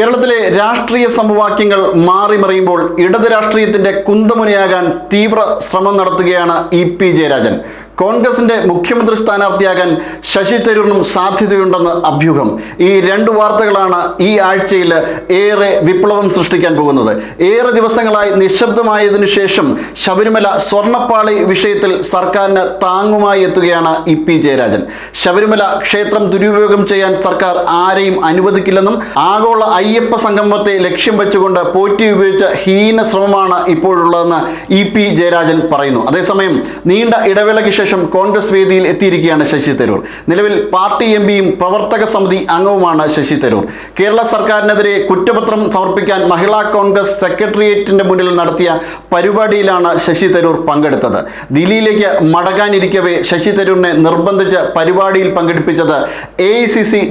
കേരളത്തിലെ രാഷ്ട്രീയ സമവാക്യങ്ങൾ മാറിമറിയുമ്പോൾ ഇടത് രാഷ്ട്രീയത്തിന്റെ കുന്തമുനയാകാൻ തീവ്ര ശ്രമം നടത്തുകയാണ് ഇ പി ജയരാജൻ. കോൺഗ്രസിന്റെ മുഖ്യമന്ത്രി സ്ഥാനാർത്ഥിയാകാൻ ശശി തരൂരിനും സാധ്യതയുണ്ടെന്ന് അഭ്യൂഹം. ഈ രണ്ട് വാർത്തകളാണ് ഈ ആഴ്ചയിൽ ഏറെ വിപ്ലവം സൃഷ്ടിക്കാൻ പോകുന്നത്. ഏറെ ദിവസങ്ങളായി നിശബ്ദമായതിനു ശേഷം ശബരിമല സ്വർണപ്പാളി വിഷയത്തിൽ സർക്കാരിന് താങ്ങുമായി എത്തുകയാണ് ഇ പി ജയരാജൻ. ശബരിമല ക്ഷേത്രം ദുരുപയോഗം ചെയ്യാൻ സർക്കാർ ആരെയും അനുവദിക്കില്ലെന്നും ആഗോള അയ്യപ്പ സംഗമത്തെ ലക്ഷ്യം വെച്ചുകൊണ്ട് പോറ്റി ഉപയോഗിച്ച ഹീന ശ്രമമാണ് ഇപ്പോഴുള്ളതെന്ന് ഇ പി ജയരാജൻ പറയുന്നു. അതേസമയം നീണ്ട ഇടവേളയ്ക്ക് ശേഷം കോൺഗ്രസ് വേദിയിൽ എത്തിയിരിക്കുകയാണ് ശശി തരൂർ. നിലവിൽ പാർട്ടി എം പിയും പ്രവർത്തക സമിതി അംഗവുമാണ് ശശി തരൂർ. കേരള സർക്കാരിനെതിരെ കുറ്റപത്രം സമർപ്പിക്കാൻ മഹിളാ കോൺഗ്രസ് സെക്രട്ടേറിയറ്റിന്റെ മുന്നിൽ നടത്തിയ പരിപാടിയിലാണ് ശശി തരൂർ പങ്കെടുത്തത്. ദില്ലിയിലേക്ക് മടങ്ങാനിരിക്കവേ ശശി തരൂരിനെ നിർബന്ധിച്ച് പരിപാടിയിൽ പങ്കെടുപ്പിച്ചത് എ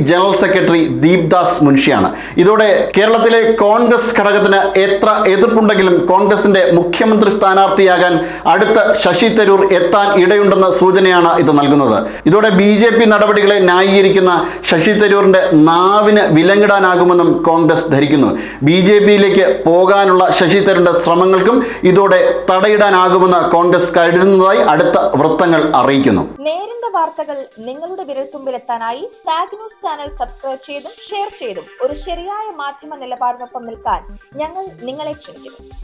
ജനറൽ സെക്രട്ടറി ദീപ്ദാസ് മുൻഷിയാണ്. ഇതോടെ കേരളത്തിലെ കോൺഗ്രസ് ഘടകത്തിന് എത്ര എതിർപ്പുണ്ടെങ്കിലും കോൺഗ്രസിന്റെ മുഖ്യമന്ത്രി സ്ഥാനാർത്ഥിയാകാൻ അടുത്ത ശശി തരൂർ എത്താൻ ഇടയുണ്ടെന്ന സൂചനയാണ് ഇത് നൽകുന്നത്. ഇതോടെ ബി ജെ പി നടപടികളെ ന്യായീകരിക്കുന്ന ശശി തരൂരിന്റെ നാവിന് വിലങ്ങിടാനാകുമെന്നും കോൺഗ്രസ് ധരിക്കുന്നു. ബി ജെ പിയിലേക്ക് പോകാനുള്ള ശശി തരൂരിന്റെ ശ്രമങ്ങൾക്കും ഇതോടെ തടയിടാനാകുമെന്ന് കോൺഗ്രസ് കരുതുന്നതായി അടുത്ത വൃത്തങ്ങൾ അറിയിക്കുന്നു. നേരിന്റെ വാർത്തകൾ നിങ്ങളുടെ വിരൽത്തുമ്പിലെത്താനായി സാഗ് ന്യൂസ് ചാനൽ സബ്സ്ക്രൈബ് ചെയ്തും ഷെയർ ചെയ്തും ഒരു ശരിയായ മാധ്യമ നിലപാടിനൊപ്പം നിൽക്കാൻ ഞങ്ങൾ നിങ്ങളെ ക്ഷണിക്കുന്നു.